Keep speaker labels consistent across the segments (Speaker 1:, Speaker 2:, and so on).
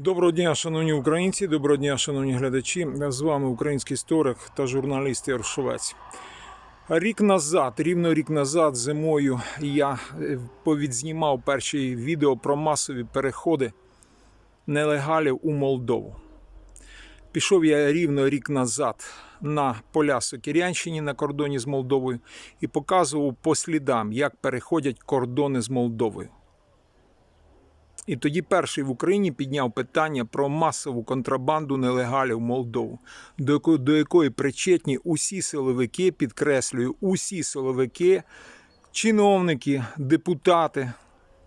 Speaker 1: Доброго дня, шановні українці, доброго дня, шановні глядачі. З вами український історик та журналіст Ігор Рік назад, рівно рік назад, зимою я е, повідзнімав перші відео про масові переходи нелегалів у Молдову. Пішов я рівно рік назад на поля Сокирянщині на кордоні з Молдовою і показував по слідам, як переходять кордони з Молдовою. І тоді перший в Україні підняв питання про масову контрабанду нелегалів Молдову, до до якої причетні усі силовики, підкреслюю, усі силовики, чиновники, депутати,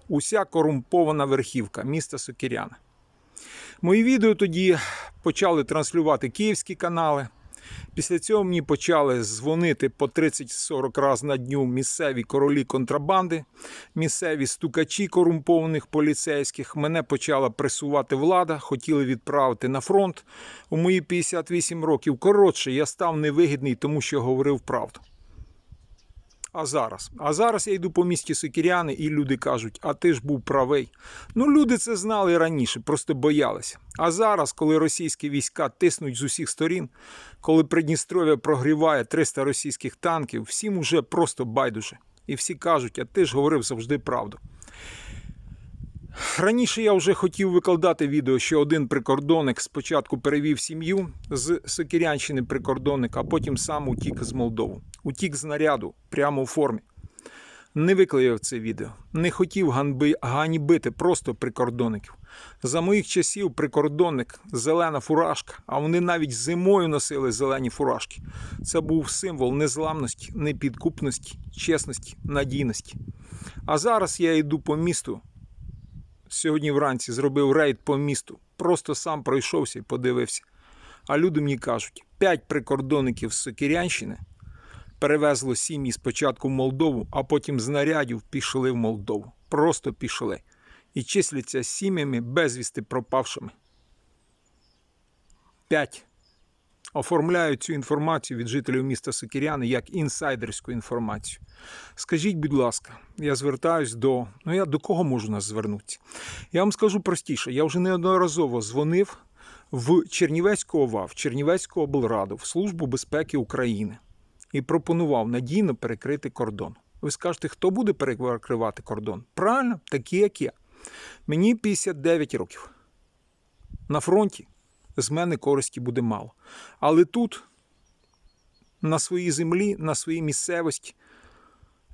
Speaker 1: уся корумпована верхівка міста Сокиряна. Мої відео тоді почали транслювати київські канали. Після цього мені почали дзвонити по 30-40 разів на дню місцеві королі контрабанди, місцеві стукачі корумпованих поліцейських. Мене почала пресувати влада, хотіли відправити на фронт у мої 58 років. Коротше, я став невигідний, тому що говорив правду. А зараз? А зараз я йду по місті Сокіряни, і люди кажуть, а ти ж був правий. Ну, люди це знали раніше, просто боялися. А зараз, коли російські війська тиснуть з усіх сторін, коли Придністров'я прогріває 300 російських танків, всім уже просто байдуже. І всі кажуть, а ти ж говорив завжди правду. Раніше я вже хотів викладати відео, що один прикордонник спочатку перевів сім'ю з Сокірянщини прикордонника, а потім сам утік з Молдову. Утік з наряду прямо у формі. Не виклеїв це відео. Не хотів ганьби, ганьбити просто прикордонників. За моїх часів прикордонник зелена фуражка, а вони навіть зимою носили зелені фуражки. Це був символ незламності, непідкупності, чесності, надійності. А зараз я йду по місту сьогодні вранці зробив рейд по місту. Просто сам пройшовся і подивився. А люди мені кажуть: п'ять прикордонників з Сокірянщини перевезло сім'ї спочатку в Молдову, а потім з нарядів пішли в Молдову. Просто пішли. І числяться сім'ями безвісти пропавшими. П'ять. Оформляю цю інформацію від жителів міста Сокіряни як інсайдерську інформацію. Скажіть, будь ласка, я звертаюсь до. Ну я до кого можу нас звернутися? Я вам скажу простіше, я вже неодноразово дзвонив в Чернівецьку ОВА, в Чернівецьку облраду, в Службу безпеки України і пропонував надійно перекрити кордон. Ви скажете, хто буде перекривати кордон? Правильно, такі, як я. Мені 59 років. На фронті з мене користі буде мало. Але тут, на своїй землі, на своїй місцевості,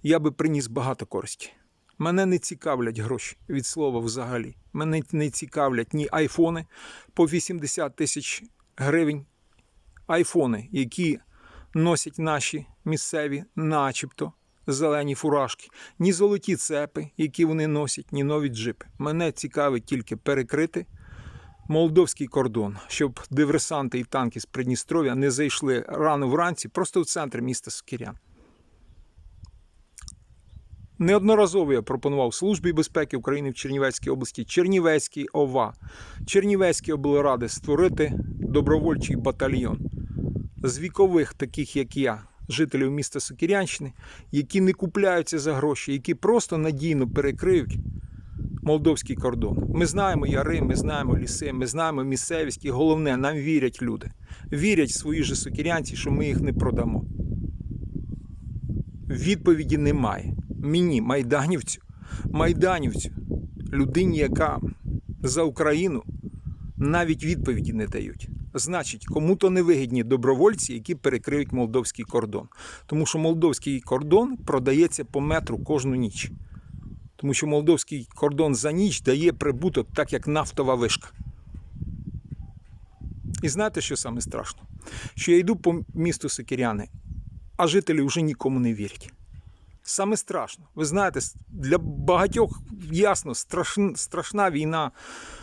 Speaker 1: я би приніс багато користі. Мене не цікавлять гроші від слова взагалі. Мене не цікавлять ні айфони по 80 тисяч гривень. Айфони, які носять наші місцеві, начебто, зелені фуражки, ні золоті цепи, які вони носять, ні нові джипи. Мене цікавить тільки перекрити молдовський кордон, щоб диверсанти і танки з Придністров'я не зайшли рано вранці, просто в центр міста Сокірян. Неодноразово я пропонував Службі безпеки України в Чернівецькій області, Чернівецькій ОВА, Чернівецькій облради створити добровольчий батальйон з вікових, таких як я, жителів міста Сокірянщини, які не купляються за гроші, які просто надійно перекриють молдовський кордон. Ми знаємо яри, ми знаємо ліси, ми знаємо місцевість, і головне, нам вірять люди. Вірять свої ж сокірянці, що ми їх не продамо. Відповіді немає. Мені, майданівцю, майданівцю, людині, яка за Україну навіть відповіді не дають. Значить, кому-то невигідні добровольці, які перекриють молдовський кордон. Тому що молдовський кордон продається по метру кожну ніч. Тому що молдовський кордон за ніч дає прибуток, так як нафтова вишка. І знаєте, що саме страшно? Що я йду по місту Сикіряни, а жителі вже нікому не вірять. Саме страшно. Ви знаєте, для багатьох ясно, страшна, страшна війна,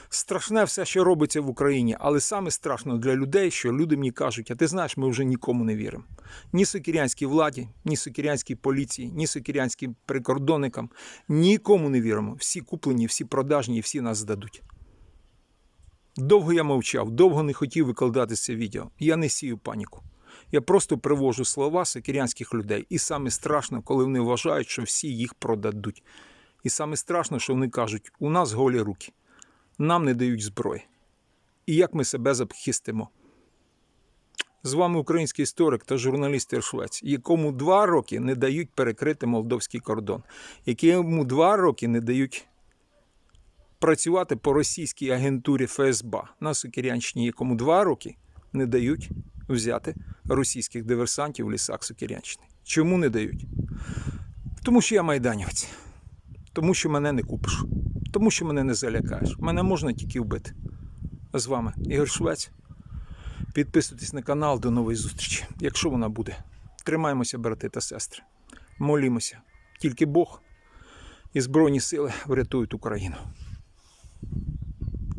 Speaker 1: страшне все, що робиться в Україні. Але саме страшно для людей, що люди мені кажуть, а ти знаєш, ми вже нікому не віримо. Ні сокірянській владі, ні сокірянській поліції, ні сокірянським прикордонникам. Нікому не віримо. Всі куплені, всі продажні, всі нас здадуть. Довго я мовчав, довго не хотів викладати це відео. Я не сію паніку. Я просто привожу слова сокірянських людей. І саме страшно, коли вони вважають, що всі їх продадуть. І саме страшно, що вони кажуть, у нас голі руки, нам не дають зброї. і як ми себе захистимо. З вами український історик та журналіст Іршвець, якому два роки не дають перекрити молдовський кордон, якому два роки не дають працювати по російській агентурі ФСБ на Сокирянщині, якому два роки не дають взяти російських диверсантів в лісах Сокирянщини. Чому не дають? Тому що я майданівець, тому що мене не купиш, тому що мене не залякаєш. Мене можна тільки вбити. А з вами Ігор Швець. Підписуйтесь на канал. До нової зустрічі, якщо вона буде. Тримаємося, брати та сестри. Молімося. Тільки Бог і Збройні сили врятують Україну.